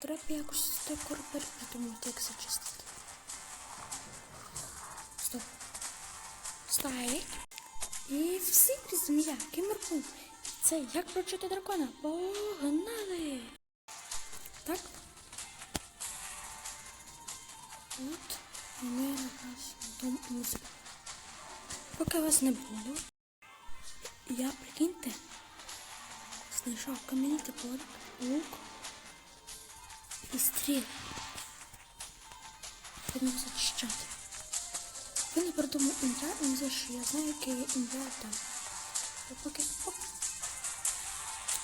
Треба якось той корабель придумати, як зачистити. Стоп. Стоять. І всі змія, Кімерку. Це як прочити дракона. Погнали! Так. От ми якраз дом музики. Поки вас не було, я прикиньте, знайшов кам'яний топорик, лук і стріл. Будемо зачищати. Ви не придумав ім'я, не за я знаю, яке є там. Я поки оп.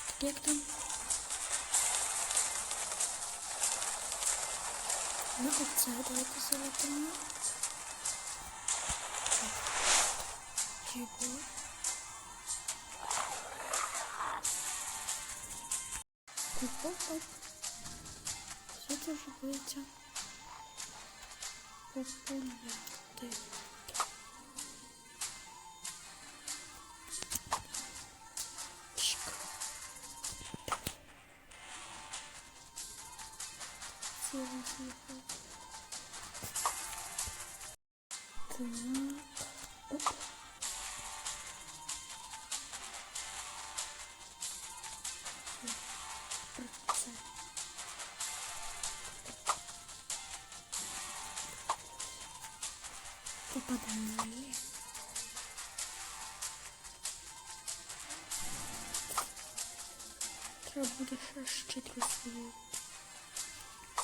Так як там? Ну, оце давайте залетимо. Чого? Оп-оп-оп. Боїться? Популяти. Чик. Сіли, сіли. Так. Треба буде ще щит розповів.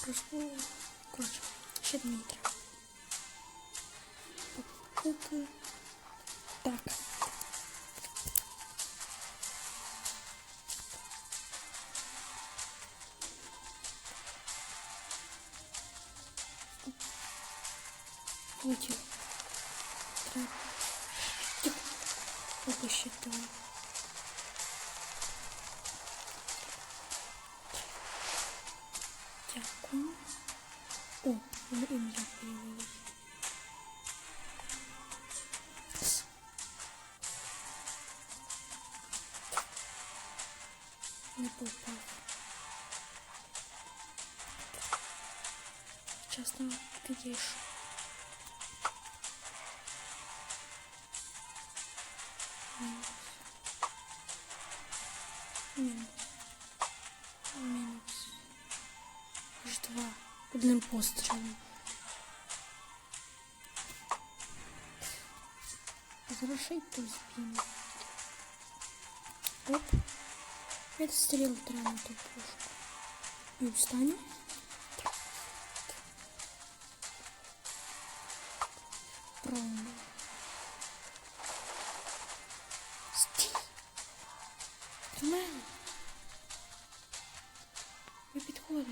Розповів. Коротше, ще мені треба. Поки. Так. Влетів. Треба. Тихо. Поки ще давай. О, воно ім'я появилось. Не Сейчас Чесно, где Мінус. Два. Одним пострілом. Ту збійну. Оп. Стріл треба на ту пушку. І встану. Пробую. Стій. До мене. Ми.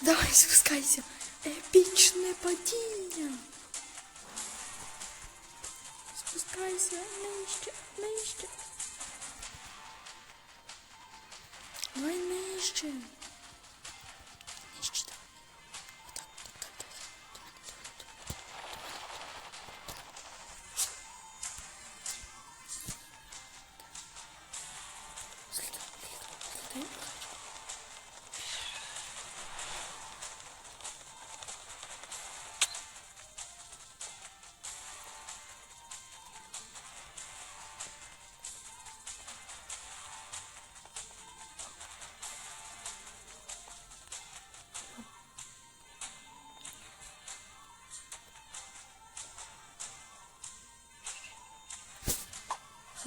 Давай спускайся. Епічне падіння. Спускайся нижче, нижче. Давай нижче.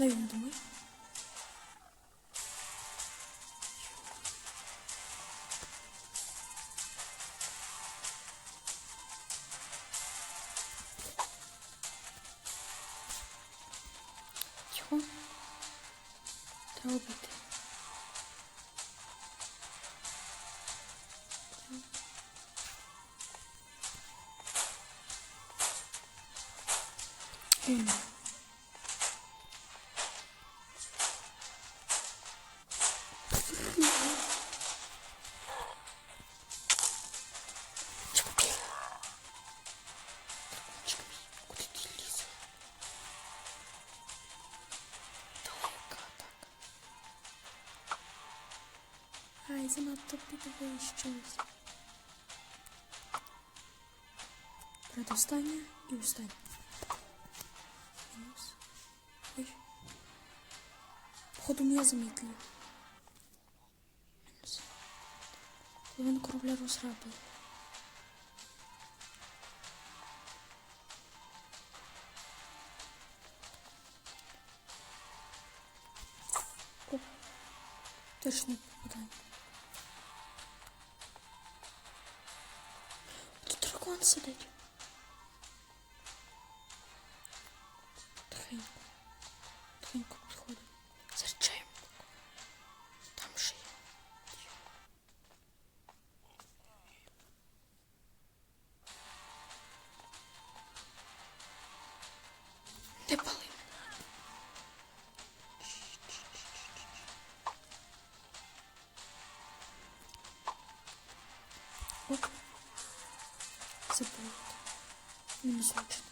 Він думає. Чого? Треба бити. Ем. занадто підвищились. Передостання і остання. Мінус. Ой. Походу меня заметили. Мінус. Половину корабля розграбили. Оп. Точно сидить. Тихенько. Bismillah.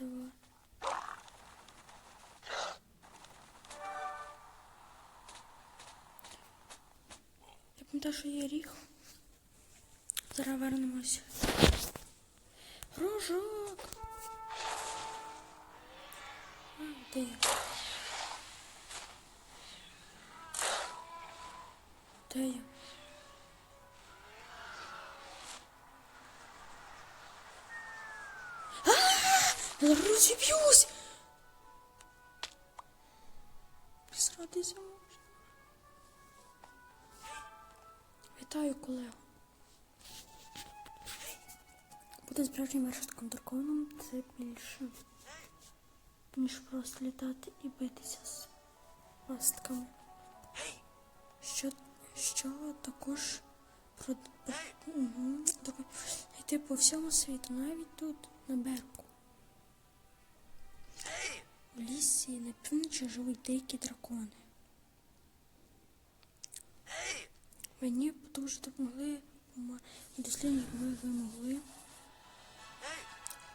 Давай. Я пам'ятаю, що є ріг. Зараз вернемось. Рожок. А, я? Розіб'юсь! Срадися можна. Вітаю, колего. Бути справжнім вершитком драконом це більше, ніж просто літати і битися з пастками. Що, що також про, йти по всьому світу, навіть тут, на берегу. У лісі на півночі живуть дикі дракони. Мені дуже допомогли дослідні, якби ви могли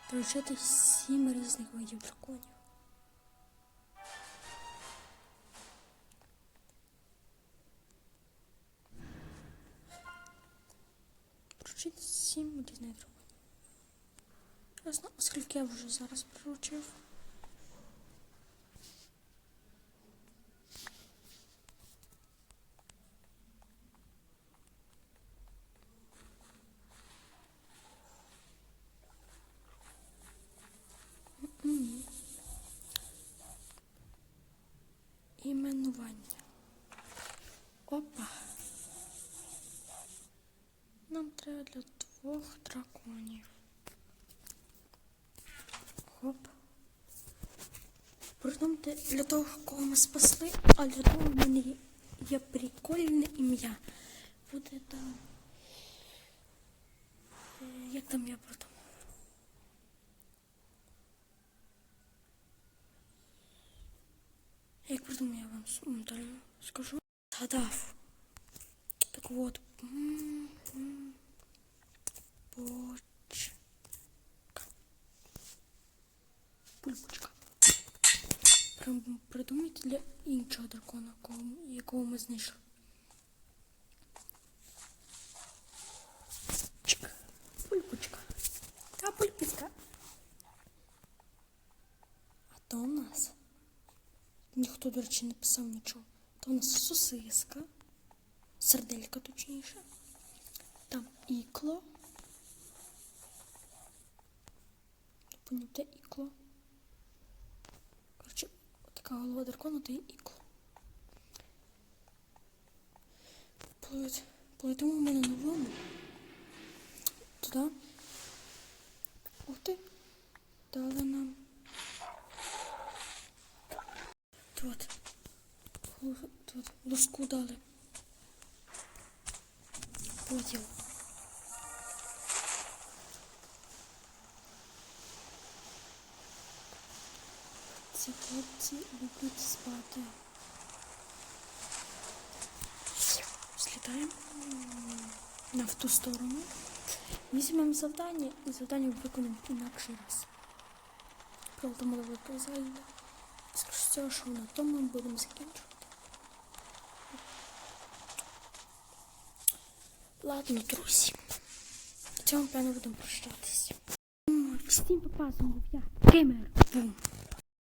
прочити сім різних видів драконів. Прочити сім різних драконів. Оскільки я вже зараз приручив. Придумайте для того, кого ми спасли, а для того в мене є- є прикольне ім'я. Буде там. е, Як там я придумав? Як придумав, я вам с- моментально скажу. Згадав. Так от. м, м, Почка. Пульпочка. Придумайте для іншого дракона, якого ми знайшли. Пульпочка. Та пульпочка. А то у нас. Ніхто, до речі, не писав нічого. То у нас сосиска, серделька точніше. Там ікло. Не поняв, ікло. Така голова дракона, є ікло. Полетимо в мене новому. Туди. Ух ти. Дали нам. От. Тут лоску дали. Полетіло. Ці хлопці люблять спати. Слітаємо на в ту сторону. Візьмемо завдання і завдання виконаємо інакший раз. Правда, мало виказали. Скажу цього, що на тому ми будемо закінчувати. Ладно, друзі. На цьому, певно, будемо прощатися. Всім був я. Геймер. Бум.